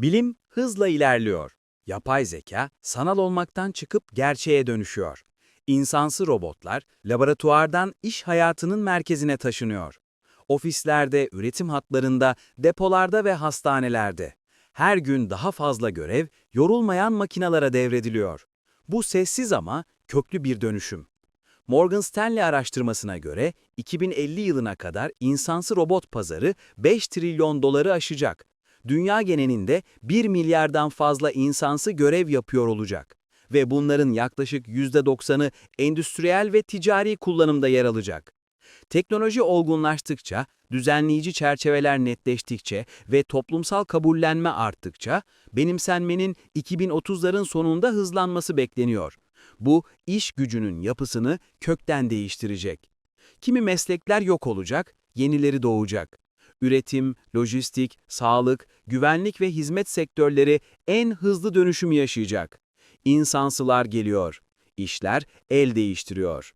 Bilim hızla ilerliyor. Yapay zeka sanal olmaktan çıkıp gerçeğe dönüşüyor. İnsansı robotlar laboratuvardan iş hayatının merkezine taşınıyor. Ofislerde, üretim hatlarında, depolarda ve hastanelerde. Her gün daha fazla görev yorulmayan makinalara devrediliyor. Bu sessiz ama köklü bir dönüşüm. Morgan Stanley araştırmasına göre 2050 yılına kadar insansı robot pazarı 5 trilyon doları aşacak. Dünya genelinde 1 milyardan fazla insansı görev yapıyor olacak. Ve bunların yaklaşık %90'ı endüstriyel ve ticari kullanımda yer alacak. Teknoloji olgunlaştıkça, düzenleyici çerçeveler netleştikçe ve toplumsal kabullenme arttıkça, benimsenmenin 2030'ların sonunda hızlanması bekleniyor. Bu, iş gücünün yapısını kökten değiştirecek. Kimi meslekler yok olacak, yenileri doğacak. Üretim, lojistik, sağlık, güvenlik ve hizmet sektörleri en hızlı dönüşümü yaşayacak. İnsansılar geliyor. İşler el değiştiriyor.